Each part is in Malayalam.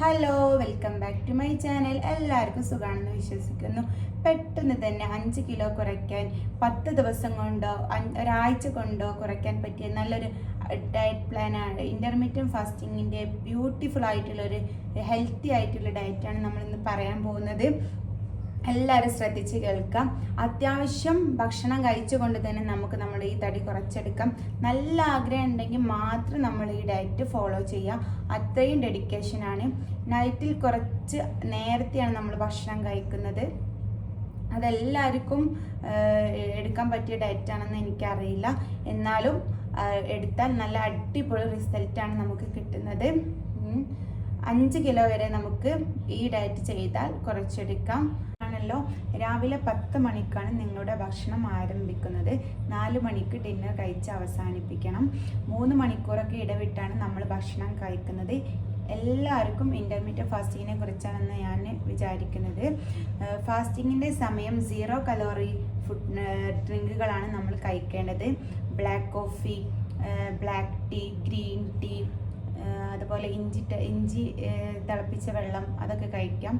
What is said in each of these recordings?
Hello welcome back to my channel എല്ലാവർക്കും സുഖമാണെന്ന് വിശ്വസിക്കുന്നു. പെട്ടെന്ന് തന്നെ അഞ്ച് കിലോ കുറയ്ക്കാൻ പത്ത് ദിവസം കൊണ്ടോ ഒരാഴ്ച കൊണ്ടോ കുറയ്ക്കാൻ പറ്റിയ നല്ലൊരു ഡയറ്റ് പ്ലാനാണ് ഇന്റർമീഡിയറ്റ് ഫാസ്റ്റിങ്ങിന്റെ ബ്യൂട്ടിഫുൾ ആയിട്ടുള്ളൊരു ഹെൽത്തി ആയിട്ടുള്ള ഡയറ്റാണ് നമ്മളിന്ന് പറയാൻ പോകുന്നത്. എല്ലാവരും ശ്രദ്ധിച്ച് കേൾക്കാം. അത്യാവശ്യം ഭക്ഷണം കഴിച്ചുകൊണ്ട് തന്നെ നമുക്ക് നമ്മുടെ ഈ തടി കുറച്ചെടുക്കാം. നല്ല ആഗ്രഹം ഉണ്ടെങ്കിൽ മാത്രം നമ്മൾ ഈ ഡയറ്റ് ഫോളോ ചെയ്യാം. അത്രയും ഡെഡിക്കേഷനാണ് നൈറ്റിൽ കുറച്ച് നേരത്തെയാണ് നമ്മൾ ഭക്ഷണം കഴിക്കുന്നത്. അതെല്ലാവർക്കും എടുക്കാൻ പറ്റിയ ഡയറ്റാണെന്ന് എനിക്കറിയില്ല. എന്നാലും എടുത്താൽ നല്ല അടിപൊളി റിസൾട്ടാണ് നമുക്ക് കിട്ടുന്നത്. അഞ്ച് കിലോ വരെ നമുക്ക് ഈ ഡയറ്റ് ചെയ്താൽ കുറച്ചെടുക്കാം. ആണല്ലോ. രാവിലെ പത്ത് മണിക്കാണ് നിങ്ങളുടെ ഭക്ഷണം ആരംഭിക്കുന്നത്. നാല് മണിക്ക് ഡിന്നർ കഴിച്ച് അവസാനിപ്പിക്കണം. മൂന്ന് മണിക്കൂറൊക്കെ ഇടവിട്ടാണ് നമ്മൾ ഭക്ഷണം കഴിക്കുന്നത്. എല്ലാവർക്കും ഇന്റർമീഡിയറ്റ് ഫാസ്റ്റിങ്ങിനെ കുറിച്ചാണെന്ന് ഞാൻ വിചാരിക്കുന്നത്. ഫാസ്റ്റിങ്ങിന്റെ സമയം സീറോ കലോറി ഫുഡ് ഡ്രിങ്കുകളാണ് നമ്മൾ കഴിക്കേണ്ടത്. Black coffee black tea green tea അതുപോലെ ഇഞ്ചി ഇഞ്ചി തിളപ്പിച്ച വെള്ളം അതൊക്കെ കഴിക്കാം.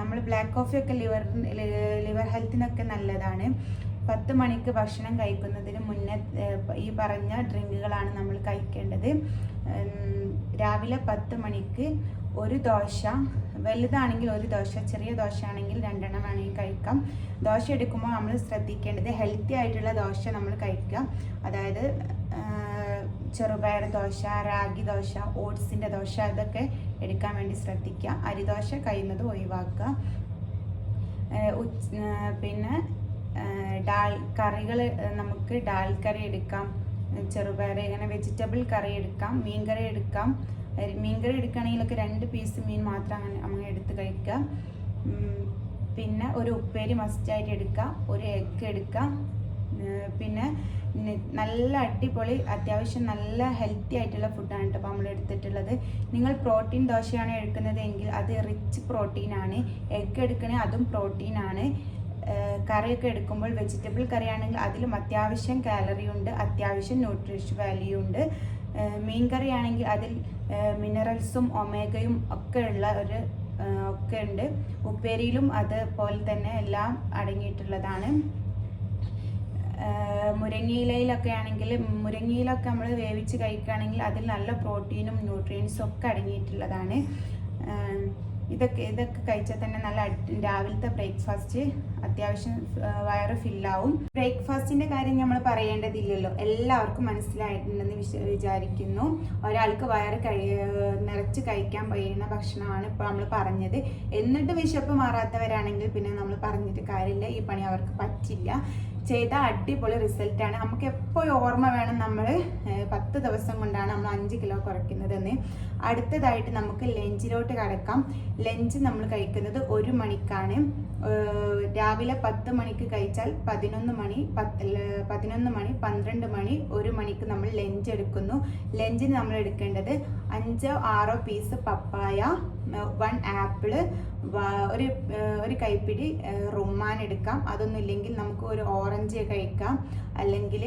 നമ്മൾ ബ്ലാക്ക് കോഫി ഒക്കെ ലിവർ ലിവർ ഹെൽത്തിനൊക്കെ നല്ലതാണ്. പത്ത് മണിക്ക് ഭക്ഷണം കഴിക്കുന്നതിന് മുന്നേ ഈ പറഞ്ഞ ഡ്രിങ്കുകളാണ് നമ്മൾ കഴിക്കേണ്ടത്. രാവിലെ പത്ത് മണിക്ക് ഒരു ദോശ വലുതാണെങ്കിൽ ഒരു ദോശ ചെറിയ ദോശ ആണെങ്കിൽ രണ്ടെണ്ണം വേണമെങ്കിൽ കഴിക്കാം. ദോശ എടുക്കുമ്പോൾ നമ്മൾ ശ്രദ്ധിക്കേണ്ടത് ഹെൽത്തി ആയിട്ടുള്ള ദോശ നമ്മൾ കഴിക്കുക. അതായത് ചെറുപയർ ദോശ റാഗി ദോശ ഓട്സിന്റെ ദോശ ഇതൊക്കെ എടുക്കാൻ വേണ്ടി ശ്രദ്ധിക്കുക. അരിദോശ കഴിയുന്നത് ഒഴിവാക്കുക. പിന്നെ ഡാൽ കറികൾ നമുക്ക് ഡാൽ കറി എടുക്കാം. ചെറുപയർ ഇങ്ങനെ വെജിറ്റബിൾ കറി എടുക്കാം. മീൻ കറി എടുക്കാം. മീൻ കറി എടുക്കുകയാണെങ്കിലൊക്കെ രണ്ട് പീസ് മീൻ മാത്രം അങ്ങനെ അങ്ങനെ എടുത്ത് കഴിക്കുക. പിന്നെ ഒരു ഉപ്പേരി മസ്റ്റായിട്ട് എടുക്കുക. ഒരു എഗ്ഗ് എടുക്കാം പിന്നെ നല്ല അടിപൊളി അത്യാവശ്യം നല്ല ഹെൽത്തി ആയിട്ടുള്ള ഫുഡാണ് കേട്ടോ നമ്മൾ എടുത്തിട്ടുള്ളത്. നിങ്ങൾ പ്രോട്ടീൻ ദോശയാണ് എടുക്കുന്നത് എങ്കിൽ അത് റിച്ച് പ്രോട്ടീൻ ആണ്. എഗ്ഗ് എടുക്കണേ അതും പ്രോട്ടീൻ പ്രോട്ടീനാണ് കറിയൊക്കെ എടുക്കുമ്പോൾ വെജിറ്റബിൾ കറി ആണെങ്കിൽ അതിലും അത്യാവശ്യം കാലറി ഉണ്ട് അത്യാവശ്യം ന്യൂട്രീഷൻ വാല്യൂ ഉണ്ട്. മീൻ കറി ആണെങ്കിൽ അതിൽ മിനറൽസും ഒമേഗയും ഒക്കെ ഉള്ള ഒരു ഒക്കെ ഉണ്ട്. ഉപ്പേരിയിലും അതുപോലെ തന്നെ എല്ലാം അടങ്ങിയിട്ടുള്ളതാണ്. മുരിങ്ങയിലയിലൊക്കെ ആണെങ്കിൽ മുരിങ്ങയിലൊക്കെ നമ്മൾ വേവിച്ച് കഴിക്കുകയാണെങ്കിൽ അതിൽ നല്ല പ്രോട്ടീനും ന്യൂട്രിയൻസും ഒക്കെ അടങ്ങിയിട്ടുള്ളതാണ്. ഇതൊക്കെ ഇതൊക്കെ കഴിച്ചാൽ തന്നെ നല്ല രാവിലത്തെ ബ്രേക്ക്ഫാസ്റ്റ് അത്യാവശ്യം വയറ് ഫില്ലാവും. ബ്രേക്ക്ഫാസ്റ്റിന്റെ കാര്യം നമ്മൾ പറയേണ്ടതില്ലല്ലോ. എല്ലാവർക്കും മനസ്സിലായിട്ടുണ്ടെന്ന് വിശ വിചാരിക്കുന്നു. ഒരാൾക്ക് വയറ് കഴി നിറച്ച് കഴിക്കാൻ കഴിയുന്ന ഭക്ഷണമാണ് ഇപ്പോൾ നമ്മൾ പറഞ്ഞത്. എന്നിട്ട് വിശപ്പ് മാറാത്തവരാണെങ്കിൽ പിന്നെ നമ്മൾ പറഞ്ഞിട്ട് കാര്യമില്ല. ഈ പണി അവർക്ക് പറ്റില്ല. ചെയ്ത അടിപൊളി റിസൾട്ടാണ് നമുക്ക് എപ്പോഴും ഓർമ്മ വേണം നമ്മൾ പത്ത് ദിവസം കൊണ്ടാണ് നമ്മൾ അഞ്ച് കിലോ കുറയ്ക്കുന്നതെന്ന്. അടുത്തതായിട്ട് നമുക്ക് ലഞ്ചിലോട്ട് കടക്കാം. ലഞ്ച് നമ്മൾ കഴിക്കുന്നത് ഒരു മണിക്കാണ്. രാവിലെ പത്ത് മണിക്ക് കഴിച്ചാൽ പതിനൊന്ന് മണി പത്ത് പതിനൊന്ന് മണി പന്ത്രണ്ട് മണി ഒരു മണിക്ക് നമ്മൾ ലഞ്ച് എടുക്കുന്നു. ലഞ്ചിന് നമ്മൾ എടുക്കേണ്ടത് അഞ്ചോ ആറോ പീസ് പപ്പായ വൺ ആപ്പിൾ ഒരു ഒരു കൈപ്പിടി റുമാൻ എടുക്കാം. അതൊന്നും ഇല്ലെങ്കിൽ നമുക്ക് ഒരു ഓറഞ്ച് കഴിക്കാം. അല്ലെങ്കിൽ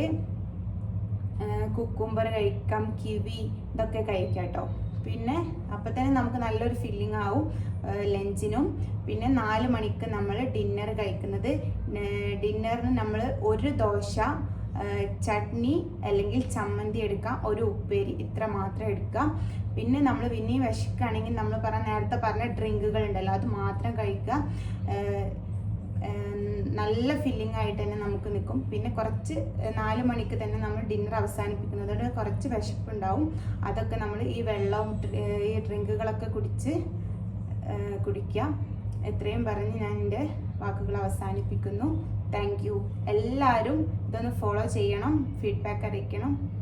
കുക്കുംബർ കഴിക്കാം കിവി ഇതൊക്കെ കഴിക്കാം കേട്ടോ. പിന്നെ അപ്പം തന്നെ നമുക്ക് നല്ലൊരു ഫില്ലിംഗ് ആവും ലഞ്ചിനും പിന്നെ നാല് മണിക്ക് നമ്മൾ ഡിന്നർ കഴിക്കുന്നത് ഡിന്നറിന് നമ്മൾ ഒരു ദോശ ചട്നി അല്ലെങ്കിൽ ചമ്മന്തി എടുക്കാം. ഒരു ഉപ്പേരി ഇത്ര മാത്രം എടുക്കാം പിന്നെ നമ്മൾ പിന്നെയും വിശക്കുകയാണെങ്കിൽ നമ്മൾ പറഞ്ഞ നേരത്തെ പറഞ്ഞ ഡ്രിങ്കുകൾ ഉണ്ടല്ലോ അത് മാത്രം കഴിക്കുക. നല്ല ഫില്ലിംഗ് ആയിട്ട് തന്നെ നമുക്ക് നിൽക്കും. പിന്നെ കുറച്ച് നാല് മണിക്ക് തന്നെ നമ്മൾ ഡിന്നർ അവസാനിപ്പിക്കുന്നതോട് കുറച്ച് വിശപ്പുണ്ടാവും. അതൊക്കെ നമ്മൾ ഈ വെള്ളവും ഈ ഡ്രിങ്കുകളൊക്കെ കുടിച്ച് കുടിക്കുക. എത്രയും പറഞ്ഞ് ഞാൻ എന്റെ വാക്കുകൾ അവസാനിപ്പിക്കുന്നു. താങ്ക് യു എല്ലാവരും ഇതൊന്ന് ഫോളോ ചെയ്യണം. ഫീഡ്ബാക്ക് അറിയിക്കണം.